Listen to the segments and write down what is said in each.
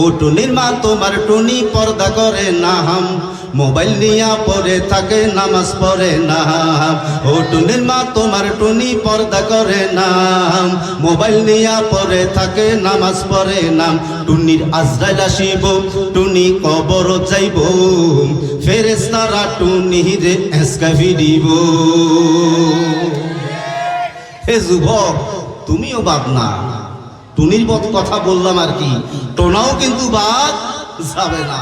ও টুনির মা তোমার টুনি পর্দা করে না হাম। মোবাইল নিয়া পরে থাকে, নামাজ পড়ে না ও টুনির মা তোমার টুনি পর্দা করে না মোবাইল নিয়া পরে থাকে, নামাজ পড়ে নাম টুনির আজরাইল আসিব, টুনি কবর যাইব। ফেরেস্তারা টুনি রে এসকা ফিরিব। হে যুবক, তুমিও বাদ না। টুনির কথা বললাম আর কি। টোনাও কিন্তু বাদ যাবে না।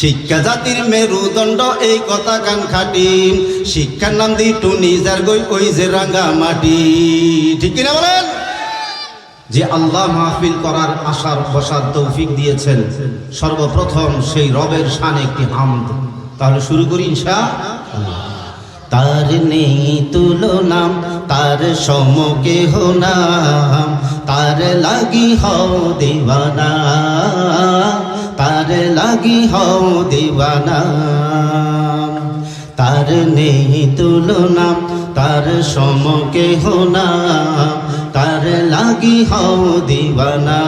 শিক্ষা জাতির মেরুদণ্ড এই কথা কান খাটি শিক্ষার নাম দি টুনি যার গই ওই যে রাঙ্গা মাটি। ঠিক কিনা বলেন? যে আল্লাহ মাহফিল করার আশার বসার তৌফিক দিয়েছেন, সর্বপ্রথম সেই রবের শান একটি হামদ। তাহলে শুরু করি ইনশা তার নেই তুলনাম, তার সমকে নাম তার লাগি হও দিওয়ানা, তার লাগি হও দিওয়ানা। তার নেই তুলনাম, তার সমকে নাম তার লাগি হও দিওয়ানা,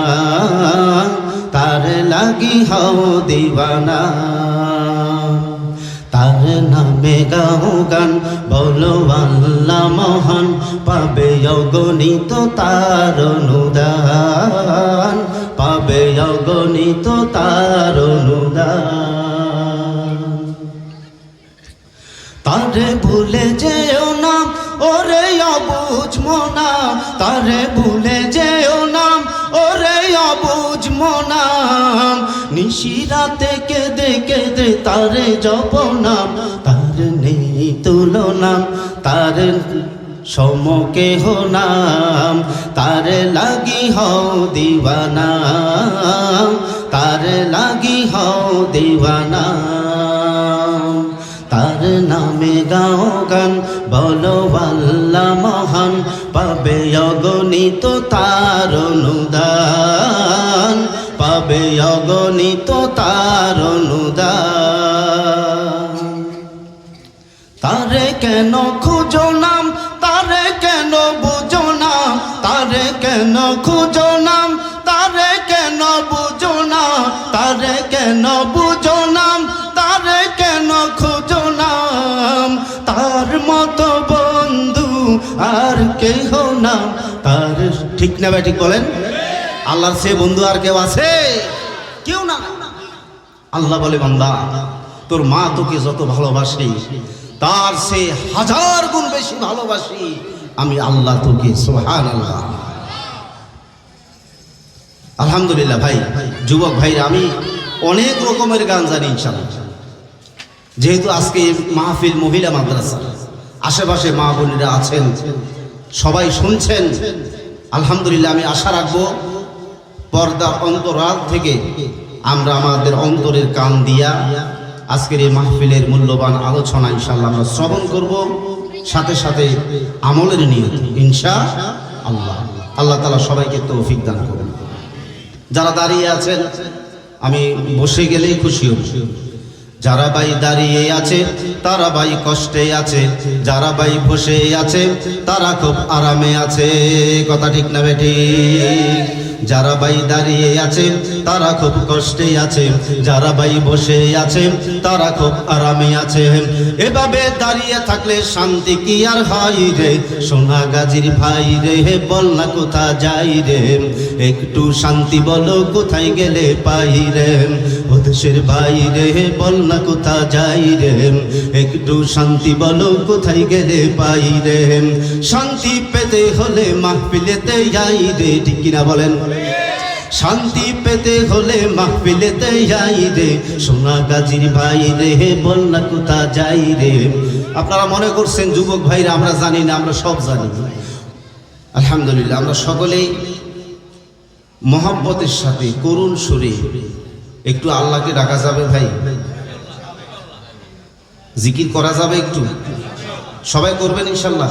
তার লাগি হও দিওয়ানা। নামে গাও গান বলো মহান, পাবে অগণিত তার অনুদান, পাবে অগণিত তার অনুদান। তারে ভুলে যেও না, ওরে অবুঝ মোনা, তারে ভুলে যেও না, ওরে অবুঝ মোনা। নিশিরাতে কেঁদে কেঁদে তারে জপনাম তার নেই তুলনাম, তার সমকে হো নাম তার লাগি হও দিওয়ানা তার লাগি হও দিওয়ানা তার নামে গাও গান, বলো মহান, পাবে অগণিত তার অনুদান, পাবে অগণিত তার অনুদান। কেন খুঁজো নাম? তারে কেন বুঝো না তারে কেন খুঁজো নাম? তারে কেন বুঝো না তারে কেন বুঝো নাম? তারে কেন খুঁজো নাম? তার মতো বন্ধু আর কেহ না তার ঠিক না ভাই বলেন? আল্লাহর সে বন্ধু আর কেউ আছে? কেউ না। আল্লাহ বলে, বান্দা, তোর মা তোকে যত ভালোবাসে তার সে হাজার গুণ বেশি ভালোবাসি আমি আল্লাহ তোকে সোহান আলহামদুলিল্লাহ ভাই, যুবক ভাই আমি অনেক রকমের গান জানি ইনশাল্লাহ যেহেতু আজকে মাহফিল মহিলা মাদ্রাসা, আশেপাশে মা বোনেরা আছেন, সবাই শুনছেন। আলহামদুলিল্লাহ, আমি আশা রাখব পর্দার অন্তরাল থেকে আমরা আমাদের অন্তরের কান দিয়া আজকের এই মাহফিলের মূল্যবান আলোচনা ইনশাল্লাহ আমরা শ্রবণ করব। সাথে সাথে আমলের নিয়ত ইনশা আল্লাহ আল্লাহ তালা সবাইকে তৌফিক দান করুন। যারা দাঁড়িয়ে আছেন, আমি বসে গেলেই খুশি হব। যারা ভাই দাঁড়িয়ে আছে, তারা ভাই কষ্টে আছে। যারা ভাই বসে আছে, তারা খুব আরামে আছে। কথা ঠিক না বেটি যারা ভাই দাঁড়িয়ে আছে, তারা খুব কষ্টে আছে। যারা ভাই বসে আছে, তারা খুব আরামে আছে। এভাবে দাঁড়িয়ে থাকলে শান্তি কি আর হয় রে? সোনা গাজির ভাই রে, হে বল না কোথা যাই রে? একটু শান্তি বলো, কোথায় গেলে পাই রে? ও দেশের ভাই রে, হে বল না কোথা যাই রে? একটু শান্তি বলো, কোথায় গেলে পাই রে? শান্তি পেতে হলে মাহফিলেতে যাই রে। ঠিক কিনা বলেন? শান্তি পেতে হলে মাহফিলেতে যাই রে। সোনা গাজীর ভাই রে বল না কোথা যাই রে? আপনারা মনে করছেন, যুবক ভাইরা, আমরা জানি না, আমরা সব জানি। আলহামদুলিল্লাহ, আমরা সকলেই মহাব্বতের সাথে, করুণ সুরে। একটু আল্লাহকে ডাকা যাবে ভাই? জিকির করা যাবে একটু? সবাই করবেন ইনশাল্লাহ?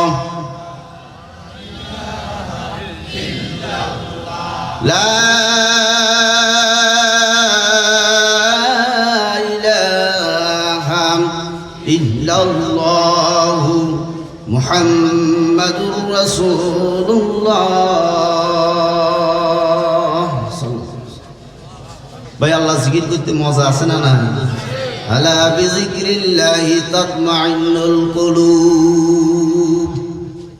ইল্লাল্লাহ মুহাম্মাদুর রাসূলুল্লাহ। ভাই, আল্লাহ জিকির করতে মজা আছে না না আলা বিজিকরিল্লাহি তাতমাইন্নুল কুলুব।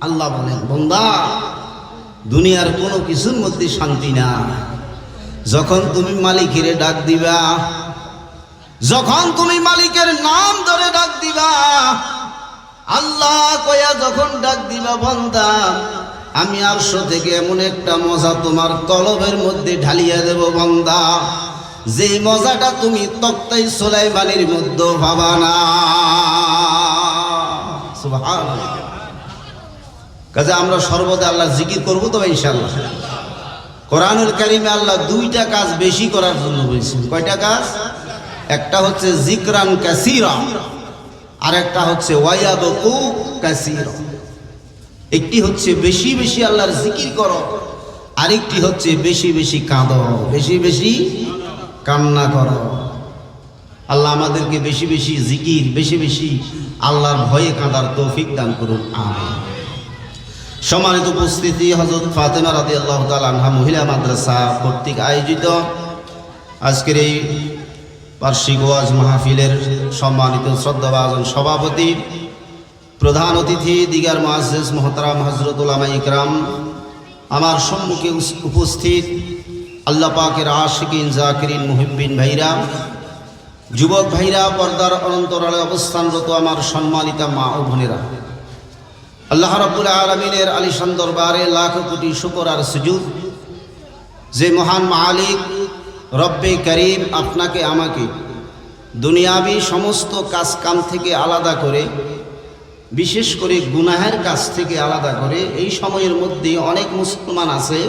আল্লাহ বলেন, বন্দা, দুনিয়ার কোনো কিছুর মধ্যে শান্তি না যখন তুমি মালিকের ডাক দিবা যখন তুমি মালিকের নাম ধরে ডাক দিবা, আল্লাহ কয়া যখন ডাক দিবা, বন্দা, আমি আরশো থেকে এমন একটা মজা তোমার কলবের মধ্যে ঢালিয়া দেব, বন্দা। যে মজাটা তুমি তক্তাই সোলাই বালির মধ্যে ভাবা না। কাজে আমরা সর্বদা আল্লাহ জিকির করব তো ইনশাল্লাহ কোরআনুল কারিমে আল্লাহ দুইটা কাজ বেশি করার জন্য বলছেন। কয়টা কাজ? একটা হচ্ছে জিকরান কাসিরা, আর একটা হচ্ছে ওয়াইয়াবকু কাসিরা। একটি হচ্ছে বেশি বেশি আল্লাহর জিকির করো, আরেকটি হচ্ছে বেশি বেশি কাঁদো, বেশি বেশি কান্না করো। আল্লাহ আমাদেরকে বেশি বেশি জিকির, বেশি বেশি আল্লাহর ভয়ে কাঁদার তৌফিক দান করুন, আমিন। সম্মানিত উপস্থিতি হজরত ফাতেমা রাদি আল্লাহ আনহা মহিলা মাদ্রাসা কর্তৃক আয়োজিত আজকের এই বার্ষিক ওয়াজ মাহফিলের সম্মানিত শ্রদ্ধাভাজন সভাপতি, প্রধান অতিথি, দিগার মহাজেজ মহতারাম হজরতুল্লামা ইকরাম, আমার সম্মুখে উপস্থিত আল্লাহ পাকের আশিকিন জাকিরিন মুহিব্বিন ভাইরা, যুবক ভাইরা, পর্দার অনন্তরালে অবস্থানরত আমার সম্মানিতা মা ও বোনেরা। আল্লাহ রাব্বুল আলমিনের আলিশান দরবারে লাখ কোটি শুকর আর সুজুদ। যে মহান মালিক রব্বে করিম আপনাকে আমাকে দুনিয়াবি সমস্ত কাজ কাম থেকে আলাদা করে, বিশেষ করে গুনাহের কাছ থেকে আলাদা করে। এই সময়ের মধ্যে অনেক মুসলমান আছে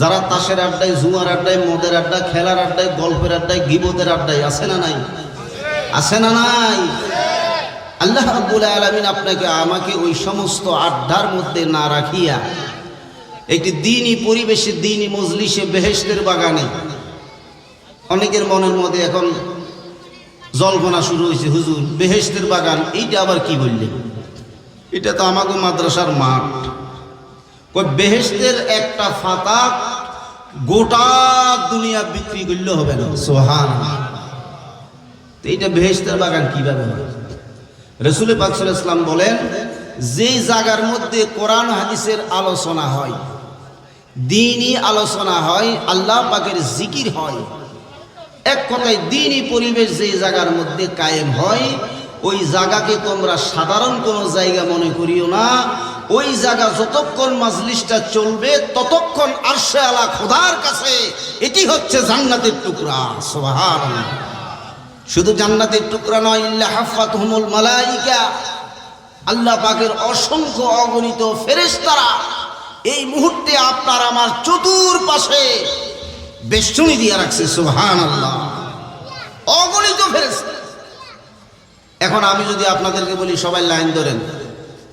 যারা তাসের আড্ডায় জুয়ার আড্ডায়, মদের আড্ডায়, খেলার আড্ডায়, গল্পের আড্ডায় গিবদের আড্ডায় আছে না নাই? আছে না নাই? আল্লাহ রাব্বুল আলামিন আপনাকে আমাকে ওই সমস্ত আড্ডার মধ্যে না রাখিয়া, একটি দিনই পরিবেশে, দিনই মজলিসে, বেহেশতের বাগানে অনেকের মনের মধ্যে এখন জল্পনা শুরু হয়েছে, হুজুর, বেহেশতের বাগান, এইটা আবার কি বললেন? এটা তো আমাকে মাদ্রাসার মাঠ। কই বেহেশতের একটা ফাতা গোটা দুনিয়া বিক্রি করলে হবে না। সোহান তো এইটা বেহেশতের বাগান কীভাবে হয়? রসুল পাকসুল ইসলাম বলেন, যেই জায়গার মধ্যে কোরআন হাদিসের আলোচনা হয়, দিনই আলোচনা হয়, আল্লাহ পাকের জিকির হয় এক কথায় দিনই পরিবেশ যেই জায়গার মধ্যে কায়েম হয়, ওই জায়গাকে তোমরা সাধারণ কোনো জায়গা মনে করিও না। ওই জায়গা যতক্ষণ মাজলিসটা চলবে, ততক্ষণ আরশে আলা খোদার কাছে এটি হচ্ছে জান্নাতের টুকরা। সোহান শুধু জান্নাতের টুকরা নয়, ইল্লা হাফাত হুমুল মালাইকা। আল্লাহ পাকের অসংখ্য অগণিত ফেরেশতারা এই মুহূর্তে আপনার আমার চতুর পাশে বেষ্টনী দিয়ে রাখছে সুহান আল্লাহ অগণিত ফেরেশতা। এখন আমি যদি আপনাদেরকে বলি, সবাই লাইন ধরেন,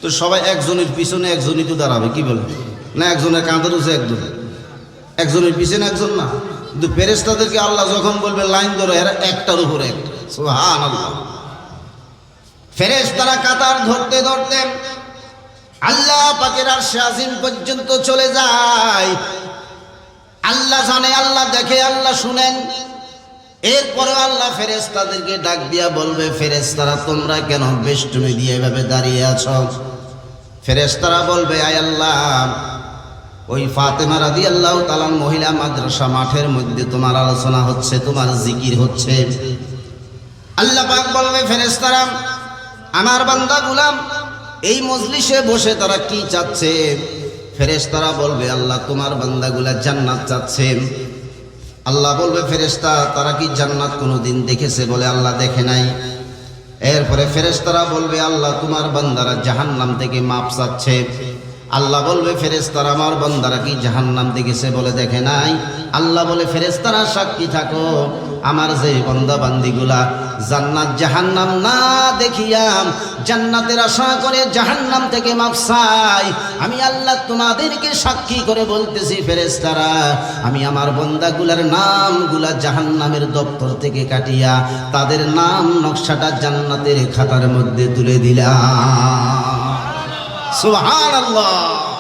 তো সবাই একজনের পিছনে একজনই তো দাঁড়াবে, কি বলেন? না, একজনের কাঁধের উঠে একজন। একজনের পিছনে একজন না। কিন্তু ফেরেস্তাদেরকে আল্লাহ যখন বলবে, লাইন ধরো, এরা একটার উপরে একটা সুবহান আল্লাহ ফেরেস্তারা কাতার ধরতে ধরতে আল্লাহ পাকের আর আজিম পর্যন্ত চলে যায়। আল্লাহ জানে, আল্লাহ দেখে, আল্লাহ শুনেন। এরপরে আল্লাহ ফেরেস্তাদেরকে ডাক দিয়া বলবে ফেরেস্তারা তোমরা কেন বেষ্টনী দিয়ে এভাবে দাঁড়িয়ে আছো? ফেরেস্তারা বলবে, আয় আল্লাহ, ওই ফাতেমা রাদি আল্লাহ তালান মহিলা মাদ্রাসা মাঠের মধ্যে তোমার আলোচনা হচ্ছে, তোমার জিকির হচ্ছে। আল্লাহ পাক বলবে ফেরেস্তারা আমার বান্দা গুলাম, এই মজলিসে বসে তারা কি চাচ্ছে? ফেরেস্তারা বলবে, আল্লাহ তোমার বান্দাগুলা জান্নাত চাচ্ছে। আল্লাহ বলবে ফেরেস্তা তারা কি জান্নাত কোনোদিন দেখেছে বলে আল্লাহ দেখে নাই? এরপরে ফেরেস্তারা বলবে, আল্লাহ তোমার বান্দারা জাহান্নাম থেকে মাপ চাচ্ছে। আল্লাহ বলবে ফেরেস্তারা আমার বান্দারা কি জাহান্নাম দেখেছে বলে দেখে নাই? আল্লাহ বলে ফেরেস্তারা সাক্ষী থাকো। আমার যে বন্দা বান্দিগুলা জান্নাত জাহান্নাম না দেখিয়াম, জান্নাতের আশা করে জাহান্নাম থেকে মাপ চাই। আমি আল্লাহ তোমাদেরকে সাক্ষী করে বলতেছি ফেরেস্তারা আমি আমার বন্দাগুলার নামগুলা জাহান্নামের দপ্তর থেকে কাটিয়া তাদের নাম নকশাটা জান্নাতের খাতার মধ্যে তুলে দিলাম। সুবহানাল্লাহ।